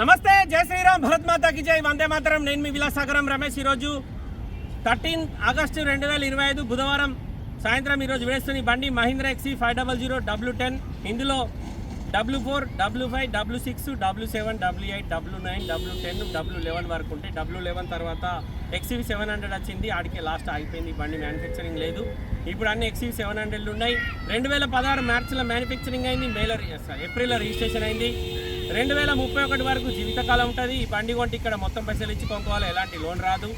నమస్తే జై శ్రీరామ్ భరత్ మాతాకి జై. వందే మాతరం. నేను మీ విలాసాగరం రమేష్. ఈరోజు థర్టీన్ ఆగస్టు రెండు వేల ఇరవై ఐదు బుధవారం సాయంత్రం ఈరోజు వేస్తున్న బండి Mahindra XE five double zero W ten. ఇందులో W four W five W six W seven W eight W nine W ten W eleven వరకు ఉంటే డబ్ల్యూ లెవెన్ తర్వాత ఎక్సీవి సెవెన్ హండ్రెడ్ వచ్చింది. ఆడికే లాస్ట్ ఆగిపోయింది. బండి మ్యానుఫ్యాక్చరింగ్ లేదు. ఇప్పుడు అన్ని ఎక్సీవి సెవెన్ హండ్రెడ్లు ఉన్నాయి. రెండు వేల పదహారు మార్చిలో మ్యానుఫ్యాక్చరింగ్ అయింది. మేలో ఏప్రిల్లో రిజిస్ట్రేషన్ అయింది. రెండు వేల ముప్పై ఒకటి వరకు జీవితకాలం ఉంటుంది. ఈ బండి కొంటే ఇక్కడ మొత్తం పైసలు ఇచ్చి కొనుక్కోవాలి. ఎలాంటి లోన్ రాదు.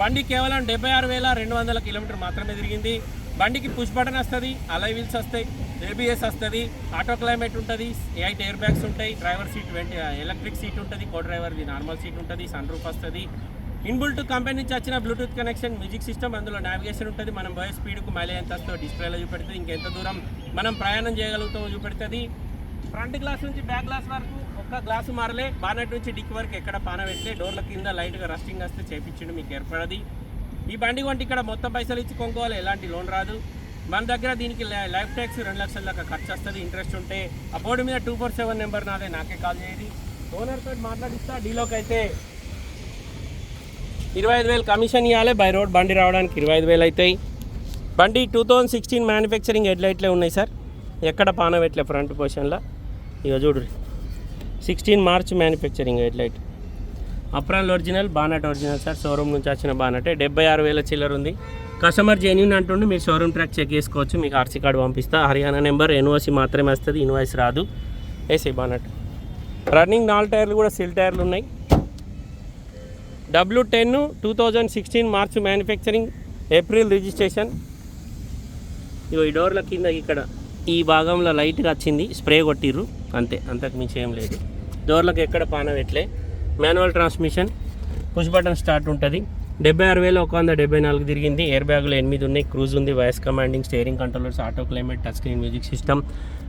బండి కేవలం డెబ్బై ఆరు వేల రెండు వందల కిలోమీటర్ మాత్రమే తిరిగింది. బండికి పుష్ బటన్ వస్తుంది అలై వీల్స్ వస్తాయి ఏబిఎస్ వస్తుంది ఆటో క్లైమేట్ ఉంటుంది ఎయిట్ ఎయిర్ బ్యాగ్స్ ఉంటాయి డ్రైవర్ సీట్ వెంట ఎలక్ట్రిక్ సీట్ ఉంటుంది కో డ్రైవర్ది నార్మల్ సీట్ ఉంటుంది సన్ రూఫ్ వస్తుంది. ఇన్బుల్ట్ కంపెనీ నుంచి వచ్చిన బ్లూటూత్ కనెక్షన్ మ్యూజిక్ సిస్టమ్ అందులో నావిగేషన్ ఉంటుంది. మనం బయో స్పీడ్కు మైలేజ్ ఎంత వస్తుందో డిస్ప్లేలో చూపెడుతుంది ఇంకెంత దూరం మనం ప్రయాణం చేయగలుగుతామో చూపెడుతుంది. ఫ్రంట్ గ్లాస్ నుంచి బ్యాక్ గ్లాస్ వరకు ఒక్క గ్లాసు మారలే. బానెట్ నుంచి డిక్ వరకు ఎక్కడ పాన పెట్టలే డోర్ల కింద లైట్గా రస్టింగ్ వస్తే చేపించడం మీకు ఏర్పడది. ఈ బండి కొంటే ఇక్కడ మొత్తం పైసలు ఇచ్చి కొనుక్కోవాలి. ఎలాంటి లోన్ రాదు. మన దగ్గర దీనికి లై- లైఫ్ ట్యాక్స్ రెండు లక్షల దాకా ఖర్చు వస్తుంది. ఇంట్రెస్ట్ ఉంటే ఆ బోర్డు మీద టూ ఫోర్ సెవెన్ నెంబర్ నాదే. నాకే కాల్ చేయది ఓనర్తో మాట్లాడిస్తా. డీలోకి అయితే ఇరవై ఐదు వేలు కమిషన్ ఇవ్వాలి బై రోడ్ బండి రావడానికి ఇరవై ఐదు వేలు అవుతాయి బండి two thousand sixteen manufacturing head లైట్లే ఉన్నాయి సార్. ఎక్కడ పానవెట్లే ఫ్రంట్ పొజిషన్లో ఇక చూడు. Sixteen March manufacturing head light apparel original bonnet original sir showroom నుంచి వచ్చిన బానటే డెబ్బై ఆరు వేల చిల్లర ఉంది. కస్టమర్ జెన్యున్ అంటుండి మీరు షోరూమ్ ట్రాక్ చెక్ చేసుకోవచ్చు. మీకు ఆర్సీ కార్డు పంపిస్తా. హర్యానా నెంబర్ ఎన్ఓసి మాత్రమే వస్తుంది ఇన్వాయిస్ రాదు. ఏసీ బానట్ రన్నింగ్ నాలుగు టైర్లు కూడా సిల్ టైర్లు ఉన్నాయి. W ten two thousand sixteen March manufacturing April registration ఇగో ఈ డోర్ల కింద ఇక్కడ ఈ భాగంలో లైట్గా వచ్చింది స్ప్రే కొట్టిర్రు. అంతే అంతకు మించి ఏం లేదు. డోర్లకు ఎక్కడ పాన పెట్టలే manual transmission push button start ఉంటుంది. డెబ్బై ఆరు వేలు ఒక వంద డెబ్బై నాలుగు తిరిగింది. ఎయిర్ బ్యాగులు ఎనిమిది ఉన్నాయి. క్రూజ్ ఉంది voice commanding steering controllers auto climate touch screen music system.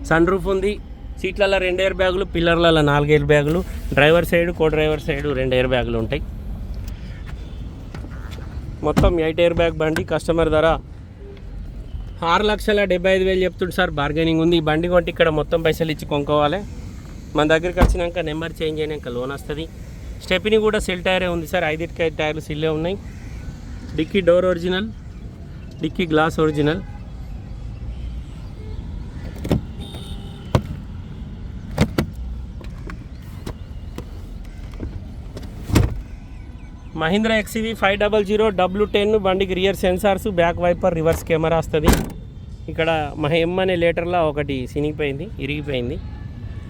Sun roof ఉంది. సీట్లలో రెండు ఎయిర్ బ్యాగులు పిల్లర్లలో నాలుగు ఎయిర్ బ్యాగులు. Driver side co driver side రెండు ఎయిర్ బ్యాగులు ఉంటాయి. మొత్తం ఎయిట్ ఎయిర్ బ్యాగ్ బండి కస్టమర్ ధర ఆరు లక్షల డెబ్బై ఐదు వేలు చెప్తుంది సార్. బార్గెనింగ్ ఉంది. ఈ బండి కొంటే ఇక్కడ మొత్తం పైసలు ఇచ్చి కొనుక్కోవాలి. మన దగ్గరికి వచ్చినాక నెంబర్ చేంజ్ అయినాక లోన్ వస్తుంది. స్టెప్ని కూడా సిల్ టైరే ఉంది సార్. ఐదింటికి ఐదు టైర్లు సిల్లే ఉన్నాయి. Dicky door original dicky glass original Mahindra XUV five double zero W ten బండికి rear sensors back wiper reverse camera వస్తుంది. ఇక్కడ మహెమ్ అనే లీటర్లో ఒకటి సినిగిపోయింది ఇరిగిపోయింది.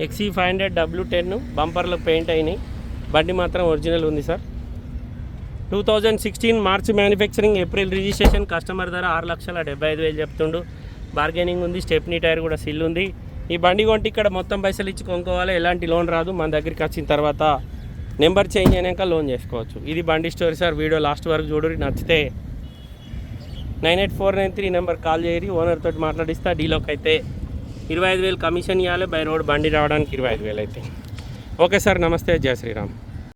XE five hundred W ten బంపర్లో paint అయినాయి. బండి మాత్రం ఒరిజినల్ ఉంది sir two thousand sixteen March manufacturing April registration customer ధర ఆరు లక్షల డెబ్బై ఐదు వేలు చెప్తుండు. బార్గెనింగ్ ఉంది స్టెప్నీ టైర్ కూడా సిల్ ఉంది. ఈ బండి కొంటే ఇక్కడ మొత్తం పైసలు ఇచ్చి కొనుక్కోవాలి ఎలాంటి లోన్ రాదు మన దగ్గరికి వచ్చిన తర్వాత నెంబర్ చేంజ్ అయినాక లోన్ చేసుకోవచ్చు. ఇది బండి స్టోరీ సార్ వీడియో లాస్ట్ వరకు చూడరు నచ్చితే nine eight four nine three number call చేయరి owner తోటి మాట్లాడిస్తా డీలోకి అయితే ఇరవై ఐదు వేలు కమిషన్ ఇవ్వాలి బై రోడ్ బండి రావడానికి ఇరవై ఐదు వేలు అయితే. ఓకే సార్ నమస్తే జయ శ్రీరామ్.